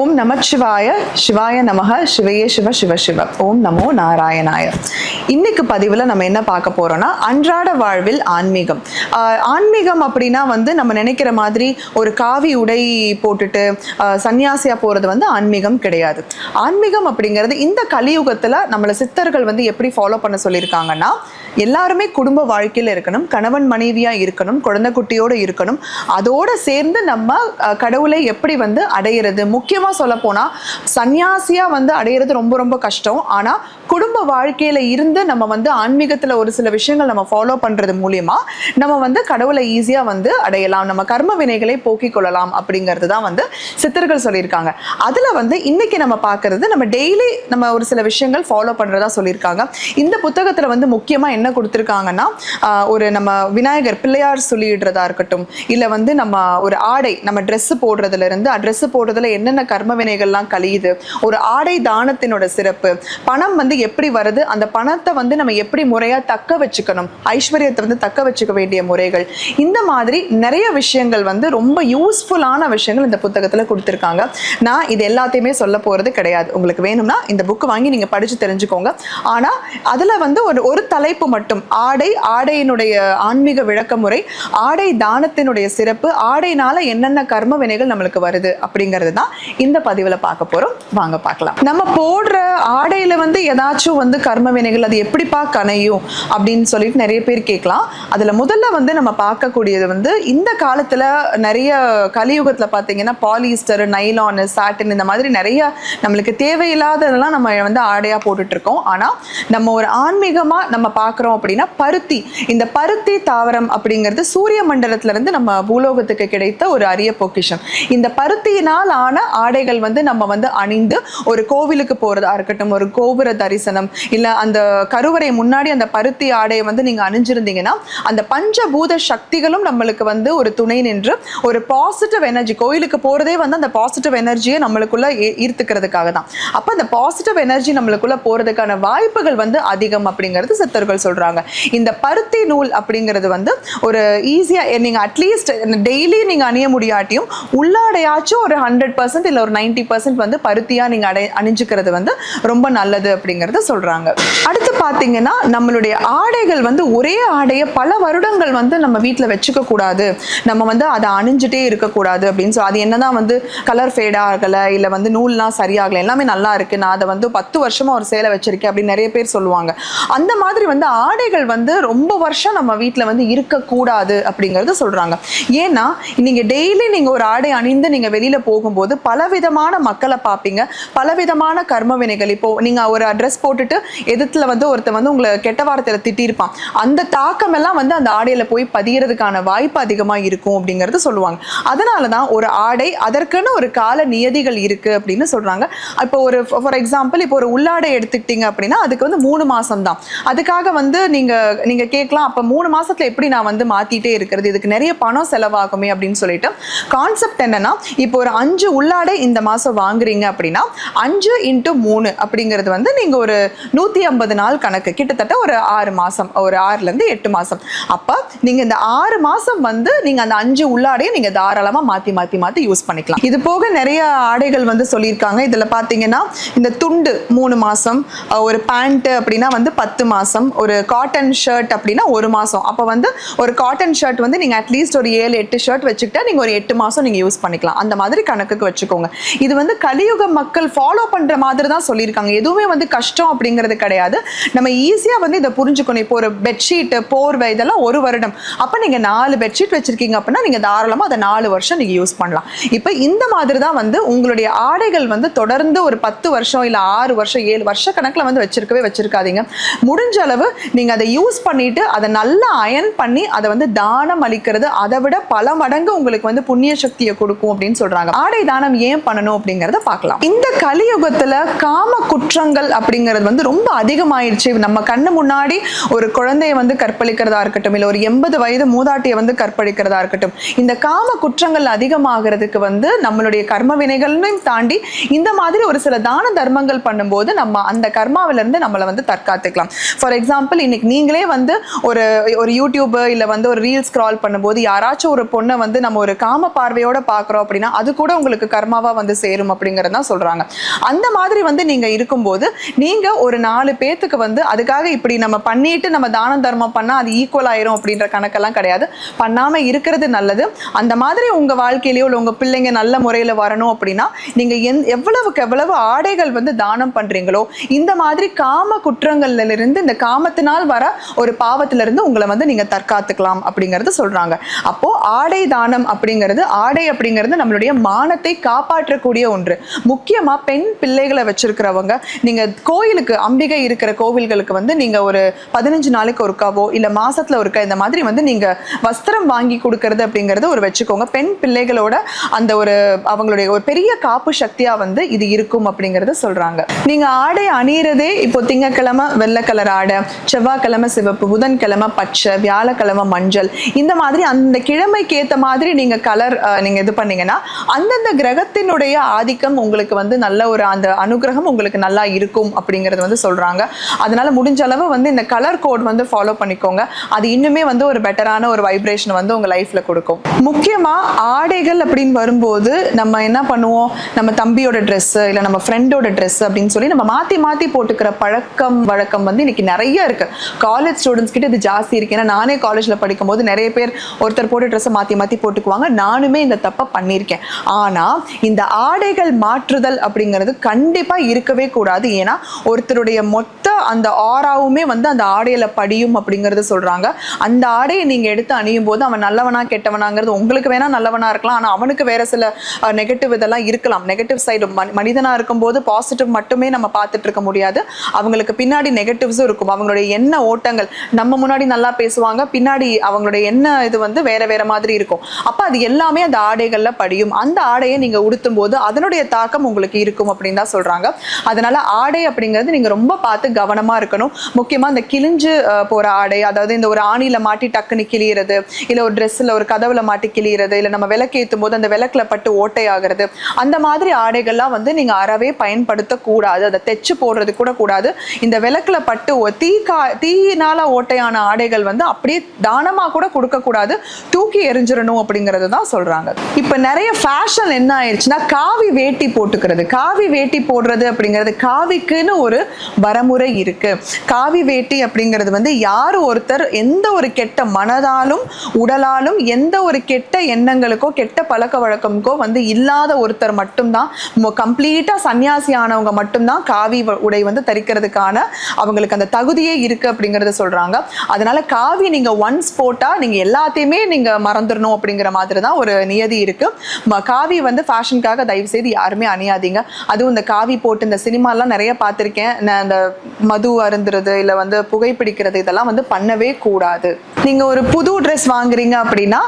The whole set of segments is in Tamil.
ஓம் நமச்சிவாய சிவாய நமக சிவையே சிவ சிவ சிவ. ஓம் நமோ நாராயணாய. இன்னைக்கு பதிவில் நம்ம என்ன பார்க்க போறோம்னா அன்றாட வாழ்வில் ஆன்மீகம். ஆன்மீகம் அப்படின்னா வந்து நம்ம நினைக்கிற மாதிரி ஒரு காவி உடை போட்டுட்டு சன்னியாசியா போறது வந்து ஆன்மீகம் கிடையாது. ஆன்மீகம் அப்படிங்கிறது இந்த கலியுகத்தில் நம்மள சித்தர்கள் வந்து எப்படி ஃபாலோ பண்ண சொல்லியிருக்காங்கன்னா எல்லாருமே குடும்ப வாழ்க்கையில் இருக்கணும் கணவன் மனைவியாக இருக்கணும் குழந்தை குட்டியோட இருக்கணும். அதோடு சேர்ந்து நம்ம கடவுளை எப்படி வந்து அடையிறது? முக்கியமாக சொல்ல போனா வந்து அடையிறது ரொம்ப ரொம்ப கஷ்டம். ஆனால் குடும்ப வாழ்க்கையில் இருந்து நம்ம வந்து ஆன்மீகத்தில் ஒரு சில விஷயங்கள் நம்ம ஃபாலோ பண்ணுறது மூலியமாக நம்ம வந்து கடவுளை ஈஸியாக வந்து அடையலாம். நம்ம கர்ம வினைகளை போக்கிக் கொள்ளலாம் அப்படிங்கிறது தான் வந்து சித்தர்கள் சொல்லியிருக்காங்க. அதில் வந்து இன்னைக்கு நம்ம பார்க்குறது நம்ம டெய்லி நம்ம ஒரு சில விஷயங்கள் ஃபாலோ பண்ணுறதா சொல்லியிருக்காங்க. இந்த புத்தகத்தில் வந்து முக்கியமாக என்ன கொடுத்துருக்காங்கன்னா ஒரு நம்ம விநாயகர் பிள்ளையார் சொல்லிடுறதா இருக்கட்டும் இல்ல வந்து நம்ம ஒரு ஆடை நம்ம Dress போடுறதுல இருந்து ட்ரெஸ் போடுறதுல என்னென்ன கர்ம வினைகள்லாம் கழியுது ஒரு ஆடை தானத்தினோட சிறப்பு பணம் வந்து எப்படி வருது அந்த பணத்தை வந்து நம்ம எப்படி முறையாக தக்க வச்சுக்கணும் ஐஸ்வர்யத்தை வந்து தக்க வச்சுக்க வேண்டிய முறைகள் இந்த மாதிரி நிறைய விஷயங்கள் வந்து ரொம்ப யூஸ்ஃபுல்லான விஷயங்கள் இந்த புத்தகத்துல கொடுத்துருக்காங்க. நான் இது எல்லாத்தையுமே சொல்ல போறது கிடையாது. உங்களுக்கு வேணும்னா இந்த புக் வாங்கி நீங்க படிச்சு தெரிஞ்சுக்கோங்க. ஆனா அதுல வந்து ஒரு ஒரு தலைப்பு மட்டும். ஆடை ஆடையினுடைய ஆன்மீக விளக்க முறை ஆடை தானத்தினுடைய சிறப்பு ஆடைனால என்னென்ன கர்ம வினைகள் நம்மளுக்கு வருது அப்படிங்கிறது தான் இந்த பதிவில் பார்க்க போகிறோம் வாங்க பார்க்கலாம். நம்ம போடுற ஆடையில வந்து ஏதாச்சும் வந்து கர்ம வினைகள் அது எப்படிப்பா கனையும் அப்படின்னு சொல்லிட்டு நிறைய பேர் கேட்கலாம். அதில் முதல்ல வந்து நம்ம பார்க்கக்கூடியது வந்து இந்த காலத்தில் நிறைய கலியுகத்தில் பார்த்தீங்கன்னா பாலிஸ்டர் நைலான் சாட்டின் இந்த மாதிரி நிறைய நம்மளுக்கு தேவையில்லாததெல்லாம் நம்ம வந்து ஆடையாக போட்டுட்ருக்கோம் இருக்கோம். நம்ம ஒரு ஆன்மீகமாக நம்ம பார்க்க பார்க்குறோம் அப்படின்னா பருத்தி. இந்த பருத்தி தாவரம் அப்படிங்கிறது சூரிய மண்டலத்துல இருந்து நம்ம பூலோகத்துக்கு கிடைத்த ஒரு அரிய பொக்கிஷம். இந்த பருத்தியினால் ஆன ஆடைகள் வந்து நம்ம வந்து அணிந்து ஒரு கோவிலுக்கு போறதா இருக்கட்டும் ஒரு கோபுர தரிசனம் இல்ல அந்த கருவறை முன்னாடி அந்த பருத்தி ஆடையை வந்து நீங்க அணிஞ்சிருந்தீங்கன்னா அந்த பஞ்சபூத சக்திகளும் நம்மளுக்கு வந்து ஒரு துணை நின்று ஒரு பாசிட்டிவ் எனர்ஜி கோயிலுக்கு போறதே வந்து அந்த பாசிட்டிவ் எனர்ஜியை நம்மளுக்குள்ள ஈர்த்துக்கிறதுக்காக தான் அப்ப அந்த பாசிட்டிவ் எனர்ஜி நம்மளுக்குள்ள போறதுக்கான வாய்ப்புகள் வந்து அதிகம் அப்படிங்கிறது சித்தர்கள் சொல்றாங்க. இந்த பருத்தி நூல் அப்படிங்கிறது வந்து ஒரு ஈஸியா நீங்க அட்லீஸ்ட் டெய்லி நீங்க அணிய முடியாட்டியும் உள்ளாடையாச்சும் ஒரு ஹண்ட்ரட் பர்சன்ட் இல்ல ஒரு நைன்டி பர்சன்ட் வந்து பருத்தியா நீங்க அடை அணிஞ்சுக்கிறது வந்து ரொம்ப நல்லது அப்படிங்கிறத சொல்றாங்க. அடுத்து பார்த்தீங்கன்னா நம்மளுடைய ஆடைகள் வந்து ஒரே ஆடையை பல வருடங்கள் வந்து நம்ம வீட்டில் வச்சுக்க கூடாது. நம்ம வந்து அதை அணிஞ்சிட்டே இருக்கக்கூடாது அப்படின்னு சொல்லி அது என்னதான் வந்து கலர் ஃபேட் ஆகலை இல்ல வந்து நூல்லாம் சரியாகலை எல்லாமே நல்லா இருக்கு நான் அதை வந்து பத்து வருஷமா ஒரு சேலை வச்சிருக்கேன் அப்படின்னு நிறைய பேர் சொல்லுவாங்க. அந்த மாதிரி வந்து ஆடைகள் வந்து ரொம்ப வருஷம் நம்ம வீட்டில் வந்து இருக்கக்கூடாது அப்படிங்கிறது சொல்கிறாங்க ஏன்னா நீங்கள் டெய்லி நீங்கள் ஒரு ஆடை அணிந்து நீங்கள் வெளியில் போகும்போது பலவிதமான மக்களை பார்ப்பீங்க. பலவிதமான கர்ம வினைகள். இப்போ நீங்கள் ஒரு ட்ரெஸ் போட்டுட்டு எதிர்த்துல வந்து ஒருத்தன் வந்து உங்களை கெட்ட வாரத்தில் திட்டியிருப்பான். அந்த தாக்கம் எல்லாம் வந்து அந்த ஆடையில் போய் பதியறதுக்கான வாய்ப்பு அதிகமாக இருக்கும் அப்படிங்கிறது சொல்லுவாங்க. அதனால தான் ஒரு ஆடை அதற்குன்னு ஒரு கால நியதிகள் இருக்குது அப்படின்னு சொல்கிறாங்க இப்போ ஒரு ஃபார் எக்ஸாம்பிள் இப்போ ஒரு உள்ளாடை எடுத்துக்கிட்டீங்க அப்படின்னா அதுக்கு வந்து மூணு மாதம் தான் அதுக்காக வந்து வந்து நீங்க நீங்க கேட்கலாம். அப்ப மூணு மாசத்துல எப்படி நான் வந்து மாத்திட்டே இருக்கிறது? இதுக்கு நிறைய பணம் செலவாகுமே அப்படின்னு சொல்லிட்டு கான்செப்ட் என்னன்னா இப்போ ஒரு அஞ்சு உள்ளாடை இந்த மாசம் வாங்குறீங்க அப்படின்னா அஞ்சு இன்ட்டு மூணு அப்படிங்கிறது வந்து நீங்க ஒரு நூத்தி ஐம்பது நாள் கணக்கு. கிட்டத்தட்ட ஒரு ஆறு மாசம் ஒரு ஆறுல இருந்து எட்டு மாசம். அப்ப நீங்க இந்த ஆறு மாசம் வந்து நீங்க அந்த அஞ்சு உள்ளாடையை நீங்க தாராளமா மாத்தி மாத்தி மாத்தி யூஸ் பண்ணிக்கலாம். இது போக நிறைய ஆடைகள் வந்து சொல்லியிருக்காங்க. இதுல பாத்தீங்கன்னா இந்த துண்டு மூணு மாசம் ஒரு பேண்ட் அப்படின்னா வந்து பத்து மாசம் ஒரு காட்டன் ஷர்ட் அப்படின்னா ஒரு மாதம் அப்போ வந்து ஒரு காட்டன் ஷர்ட் வந்து நீங்கள் அட்லீஸ்ட் ஒரு ஏழு எட்டு ஷர்ட் வச்சுக்கிட்டா நீங்கள் ஒரு எட்டு மாதம் நீங்கள் யூஸ் பண்ணிக்கலாம். அந்த மாதிரி கணக்குக்கு வச்சுக்கோங்க. இது வந்து கலியுக மக்கள் ஃபாலோ பண்ணுற மாதிரி தான் சொல்லியிருக்காங்க. எதுவுமே வந்து கஷ்டம் அப்படிங்கிறது கிடையாது. நம்ம ஈஸியாக வந்து இதை புரிஞ்சுக்கணும். இப்போ ஒரு பெட்ஷீட் போர்வை இதெல்லாம் ஒரு வருடம். அப்போ நீங்கள் நாலு பெட்ஷீட் வச்சுருக்கீங்க அப்படின்னா நீங்கள் தாராளமாக அதை நாலு வருஷம் நீங்கள் யூஸ் பண்ணலாம். இப்போ இந்த மாதிரி தான் வந்து உங்களுடைய ஆடைகள் வந்து தொடர்ந்து ஒரு பத்து வருஷம் இல்லை ஆறு வருஷம் ஏழு வருஷ கணக்கில் வந்து வச்சிருக்கவே வச்சிருக்காதீங்க. முடிஞ்ச அளவு நீங்கள் அதை யூஸ் பண்ணிட்டு அதை நல்லா அயன் பண்ணி அதை வந்து தானம் அளிக்கிறது அதை விட பல மடங்கு உங்களுக்கு வந்து புண்ணிய சக்தியை கொடுக்கும் அப்படின்னு சொல்றாங்க. ஆடை தானம் ஏன் பண்ணணும் அப்படிங்கிறத பார்க்கலாம். இந்த கலியுகத்தில் காம குற்றங்கள் அப்படிங்கிறது வந்து ரொம்ப அதிகமாயிடுச்சு நம்ம கண்ணு முன்னாடி ஒரு குழந்தையை வந்து கற்பழிக்கிறதா இருக்கட்டும் இல்லை ஒரு எண்பது வயது மூதாட்டியை வந்து கற்பழிக்கிறதா இருக்கட்டும் இந்த காம குற்றங்கள் அதிகமாகிறதுக்கு வந்து நம்மளுடைய கர்ம வினைகளையும் தாண்டி இந்த மாதிரி ஒரு சில தான தர்மங்கள் பண்ணும்போது நம்ம அந்த கர்மாவிலிருந்து நம்மளை வந்து தற்காத்துக்கலாம். ஃபார் எக்ஸாம்பிள் எக்ஸாம்பிள் இன்னைக்கு நீங்களே வந்து ஒரு ஒரு யூடியூப் இல்லை வந்து ஒரு ரீல் ஸ்க்ரால் பண்ணும்போது யாராச்சும் ஒரு பொண்ணை வந்து நம்ம ஒரு காம பார்வையோட பார்க்குறோம் அப்படின்னா அது கூட உங்களுக்கு கர்மாவாக வந்து சேரும் அப்படிங்கிறது தான் சொல்றாங்க. அந்த மாதிரி வந்து நீங்கள் இருக்கும்போது நீங்கள் ஒரு நாலு பேர்த்துக்கு வந்து அதுக்காக இப்படி நம்ம பண்ணிட்டு நம்ம தானம் தர்மம் பண்ணால் அது ஈக்குவல் ஆயிரும் அப்படின்ற கணக்கெல்லாம் கிடையாது. பண்ணாமல் இருக்கிறது நல்லது. அந்த மாதிரி உங்கள் வாழ்க்கையிலேயோ இல்லை உங்கள் பிள்ளைங்க நல்ல முறையில் வரணும் அப்படின்னா நீங்கள் எந் எவ்வளவுக்கு எவ்வளவு ஆடைகள் வந்து தானம் பண்ணுறீங்களோ இந்த மாதிரி காம குற்றங்கள்ல இருந்து இந்த நாள் வர ஒரு பாவத்திலிருந்து உங்களை வந்து நீங்க தற்காத்துக்கலாம் அப்படிங்கறது சொல்றாங்க. அப்போ ஆடை தானம் அப்படிங்கிறது ஆடை அப்படிங்கிறது நம்மளுடைய மானத்தை காப்பாற்றக்கூடிய ஒன்று. முக்கியமா பெண் பிள்ளைகளை வச்சிருக்கிறவங்க நீங்க கோயிலுக்கு அம்பிகை இருக்கிற கோவில்களுக்கு வந்து நீங்க ஒரு பதினஞ்சு நாளைக்கு ஒருக்காவோ இல்ல மாசத்துல ஒருக்கா இந்த மாதிரி வந்து நீங்க வஸ்திரம் வாங்கி கொடுக்கறது அப்படிங்கறது ஒரு வச்சுக்கோங்க. பெண் பிள்ளைகளோட அந்த ஒரு அவங்களுடைய ஒரு பெரிய காப்பு சக்தியா வந்து இது இருக்கும் அப்படிங்கறத சொல்றாங்க. நீங்க ஆடை அணியறதே இப்போ திங்கக்கிழமை வெள்ளை கலர் ஆடை. செவ்வாய்க்கிழமை சிவப்பு புதன்கிழமை பச்சை வியாழக்கிழமை மஞ்சள். இந்த மாதிரி அந்த கிழமைக்கு ஏற்ற மாதிரி நீங்க கலர் நீங்க இது பண்ணீங்கன்னா அந்தந்த கிரகத்தினுடைய ஆதிக்கம் உங்களுக்கு வந்து நல்ல ஒரு அந்த அனுகிரகம் உங்களுக்கு நல்லா இருக்கும் அப்படிங்கறது வந்து சொல்றாங்க. அதனால முடிஞ்ச அளவு வந்து இந்த கலர் கோட் வந்து ஃபாலோ பண்ணிக்கோங்க. அது இன்னுமே வந்து ஒரு பெட்டரான ஒரு வைப்ரேஷன் வந்து உங்க லைஃப்ல கொடுக்கும். முக்கியமா ஆடைகள் அப்படின்னு வரும்போது நம்ம என்ன பண்ணுவோம்? நம்ம தம்பியோட ட்ரெஸ்ஸு இல்லை நம்ம ஃப்ரெண்டோட ட்ரெஸ் அப்படின்னு சொல்லி நம்ம மாற்றி மாற்றி போட்டுக்கிற பழக்கம் வழக்கம் வந்து இன்னைக்கு நிறைய இருக்கு. காலேஜ் ஸ்டூடெண்ட்ஸ் கிட்ட இது ஜாஸ்தி இருக்கு. ஏன்னா நானே காலேஜ்ல படிக்கும்போது நிறைய பேர் ஒருத்தர் போட்டு ட்ரெஸ்ஸை மாத்தி மாத்தி போட்டுக்குவாங்க. நானுமே இந்த தப்பை பண்ணியிருக்கேன். ஆனா இந்த ஆடைகள் மாற்றுதல் அப்படிங்கிறது கண்டிப்பா இருக்கவே கூடாது. ஏன்னா ஒருத்தருடைய மொத்த அந்த ஆறாவுமே வந்து அந்த ஆடையில படியும் அப்படிங்கிறது சொல்றாங்க. அந்த ஆடையை நீங்க எடுத்து அணியும் போது அவன் நல்லவனா கெட்டவனாங்கிறது உங்களுக்கு வேணா நல்லவனா இருக்கலாம். ஆனா அவனுக்கு வேற சில நெகட்டிவ் இதெல்லாம் இருக்கலாம். நெகட்டிவ் சைடு மனிதனா இருக்கும்போது பாசிட்டிவ் மட்டுமே நம்ம பார்த்துட்டு இருக்க முடியாது. அவங்களுக்கு பின்னாடி நெகட்டிவ்ஸும் இருக்கும். அவங்களுடைய என்ன ஓட்டங்கள் நம்ம முன்னாடி நல்லா பேசுவாங்க பின்னாடி அவங்களுடைய எண்ண இது வந்து வேற வேற மாதிரி இருக்கும். அப்ப அது எல்லாமே அந்த ஆடைகள்ல படியும். அந்த ஆடையை நீங்க உடுத்தும் போது அதனுடைய தாக்கம் உங்களுக்கு இருக்கும் அப்படின்னு தான் சொல்றாங்க. அதனால ஆடை அப்படிங்கிறது நீங்க ரொம்ப பார்த்து கவனம் இருக்கணும். முக்கியமா இந்த கிழிஞ்சு போற ஆடை அதாவது இந்த ஒரு ஆணியில மாட்டி டக்குன்னு கிளியறது இல்ல ஒரு ட்ரெஸ்ல ஒரு கதவுல மாட்டி கிளியறது இல்ல நம்ம விளக்கேற்றும் போது அந்த விளக்குல பட்டு ஓட்டை ஆகிறது அந்த மாதிரி ஆடைகள்லாம் வந்து நீங்க அறவே பயன்படுத்த கூடாது. அதை தைச்சு போடுறது கூட கூடாது. இந்த விளக்குல பட்டு தீ கா தீயினால ஓட்டையான ஆடைகள் வந்து அப்படியே தானமா கூட கொடுக்க கூடாது. தூக்கி எரிஞ்சிடணும் அப்படிங்கறது தான் சொல்றாங்க. இப்ப நிறைய ஃபேஷன் என்ன ஆயிடுச்சுன்னா காவி வேட்டி போட்டுக்கிறது. காவி வேட்டி போடுறது அப்படிங்கிறது காவிக்குன்னு ஒரு வரமுறை இருக்கு. காவி வேட்டி அப்படிங்கிறது வந்து யார் ஒருத்தர் எந்த ஒரு கெட்ட மனதாலும் உடலாலும் எந்த ஒரு கெட்ட எண்ணங்களுக்கோ கெட்ட பழக்க வழக்கமுக்கோ வந்து இல்லாத ஒருத்தர் மட்டும்தான். கம்ப்ளீட்டா சன்னியாசி ஆனவங்க மட்டும்தான் காவி வ- உடை வந்து தரிக்கிறதுக்கான அவங்களுக்கு அந்த தகுதியே இருக்கு அப்படிங்கறத சொல்றாங்க. அதனால காவி நீங்க ஒன்ஸ் போட்டா நீங்க எல்லாத்தையுமே நீங்க மறந்துடணும் அப்படிங்கிற மாதிரி தான் ஒரு நியதி இருக்கு. காவி வந்து ஃபேஷனுக்காக தயவு செய்து யாருமே அணியாதீங்க. அதுவும் இந்த காவி போட்டு இந்த சினிமாலாம் நிறைய பார்த்துருக்கேன். நான் அந்த மது அருந்துறது இல்லை வந்து புகைப்பிடிக்கிறது இதெல்லாம் வந்து பண்ணவே கூடாது. நீங்க ஒரு புது ட்ரெஸ் வாங்குறீங்க அப்படின்னா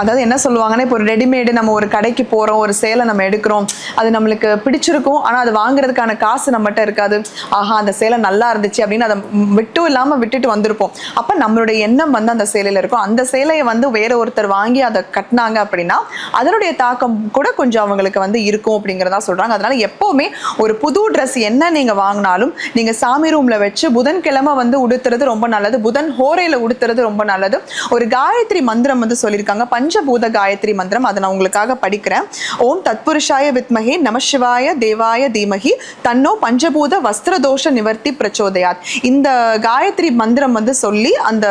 அதாவது என்ன சொல்லுவாங்கன்னா இப்போ ஒரு ரெடிமேடு நம்ம ஒரு கடைக்கு போறோம் ஒரு சேலை நம்ம எடுக்கிறோம் அது நம்மளுக்கு பிடிச்சிருக்கும் ஆனால் அது வாங்குறதுக்கான காசு நம்மகிட்ட இருக்காது. ஆஹா அந்த சேலை நல்லா இருந்துச்சு அப்படின்னு அதை விட்டும் இல்லாமல் விட்டுட்டு வந்திருப்போம். அப்போ நம்மளுடைய எண்ணம் வந்து அந்த சேலையில் இருக்கும். அந்த சேலையை வந்து வேற ஒருத்தர் வாங்கி அதை கட்டினாங்க அப்படின்னா அதனுடைய தாக்கம் கூட கொஞ்சம் அவங்களுக்கு வந்து இருக்கும் அப்படிங்கிறதா சொல்றாங்க. அதனால எப்பவுமே ஒரு புது ட்ரெஸ் என்ன நீங்க வாங்கினாலும் நீங்க சாமி ரூம்ல வச்சு புதன்கிழமை வந்து உடுத்துறது ரொம்ப நல்லது. புதன் ஹோரையில உடுத்துறது ரொம்ப நல்லது. ஒரு காயத்ரி மந்திரம் வந்து சொல்லியிருக்காங்க. பஞ்சபூத காயத்ரி மந்திரம். அதை நான் உங்களுக்காக படிக்கிறேன். ஓம் தத்புருஷாய வித்மகே நமசிவாய தேவாய தீமகி தன்னோ பஞ்சபூத வஸ்திரதோஷ நிவர்த்தி பிரச்சோதயாத். இந்த காயத்ரி மந்திரம் வந்து சொல்லி அந்த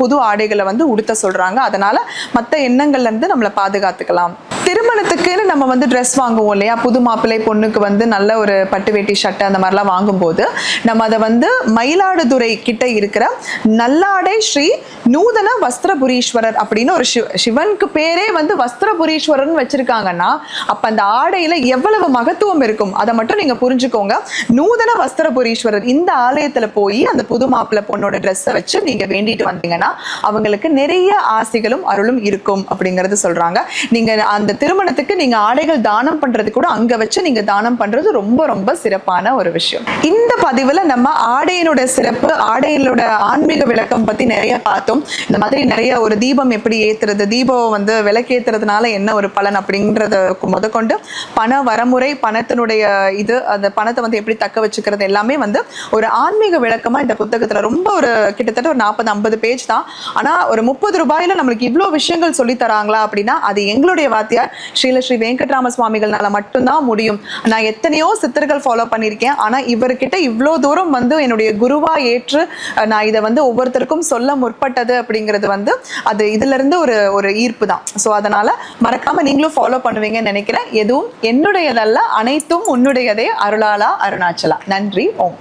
புது ஆடைகளை வந்து உடுத்த சொல்றாங்க. அதனால மற்ற எண்ணங்கள்ல இருந்து நம்மளை பாதுகாத்துக்கலாம். திருமணத்துக்குன்னு நம்ம வந்து ட்ரெஸ் வாங்குவோம் இல்லையா? புது மாப்பிள்ளை பொண்ணுக்கு வந்து நல்ல ஒரு பட்டு வேட்டி ஷர்ட் அந்த மாதிரிலாம் வாங்கும்போது நம்ம அதை வந்து மயிலாடுதுறை கிட்ட இருக்கிற நல்லாடை ஸ்ரீ நூதன வஸ்திரபுரீஸ்வரர் அப்படின்னு ஒரு சிவ சிவனுக்கு பேரே வந்து வஸ்திரபுரீஸ்வரர்னு வச்சிருக்காங்கன்னா அப்ப அந்த ஆடையில எவ்வளவு மகத்துவம் இருக்கும்? அதை மட்டும் நீங்க புரிஞ்சுக்கோங்க. நூதன வஸ்திரபுரீஸ்வரர் இந்த ஆலயத்துல போய் அந்த புது மாப்பிள்ளை பொண்ணோட ட்ரெஸ்ஸை வச்சு நீங்க வேண்டிட்டு வந்தீங்கன்னா அவங்களுக்கு நிறைய ஆசைகளும் அருளும் இருக்கும் அப்படிங்கறது சொல்றாங்க. நீங்க அந்த திருமணத்துக்கு நீங்க ஆடைகள் தானம் பண்றது கூட அங்க வச்சு நீங்க தானம் பண்றது ரொம்ப ரொம்ப சிறப்பான ஒரு விஷயம். இந்த பதிவுல நம்ம ஆடையினுடைய சிறப்பு ஆடையினோட ஆன்மீக விளக்கம் பத்தி நிறைய பார்த்தோம். இந்த மாதிரி நிறைய ஒரு தீபம் எப்படி ஏத்துறது தீபம் வந்து விளக்கேத்துறதுனால என்ன ஒரு பலன் அப்படின்றத முதற்கொண்டு பண வரமுறை பணத்தினுடைய இது அந்த பணத்தை வந்து எப்படி தக்க வச்சுக்கிறது எல்லாமே வந்து ஒரு ஆன்மீக விளக்கமா இந்த புத்தகத்துல ரொம்ப ஒரு கிட்டத்தட்ட ஒரு நாற்பது ஐம்பது பேஜ் தான். ஆனா ஒரு முப்பது ரூபாயில நம்மளுக்கு இவ்வளோ விஷயங்கள் சொல்லி தராங்களா அப்படின்னா அது எங்களுடைய வாத்தியார் ஸ்ரீல ஸ்ரீ வெங்கட்ராம சுவாமிகள்னால மட்டும்தான் முடியும். நான் எத்தனையோ சித்தர்கள் ஃபாலோ பண்ணியிருக்கேன். ஆனா இவர்கிட்ட இவ்வளோ தூரம் வந்து என்னுடைய குருவா ஏற்று நான் இதை வந்து ஒவ்வொருத்தருக்கும் சொல்ல முற்பட்டது அப்படிங்கிறது வந்து அது இதுல இருந்து ஒரு ஒரு ஈர்ப்பு தான். ஸோ அதனால மறக்காம நீங்களும் ஃபாலோ பண்ணுவீங்கன்னு நினைக்கிறேன். எதுவும் என்னுடையதல்ல அனைத்தும் உன்னுடையதே அருளாலா அருணாச்சலா. நன்றி ஓம்.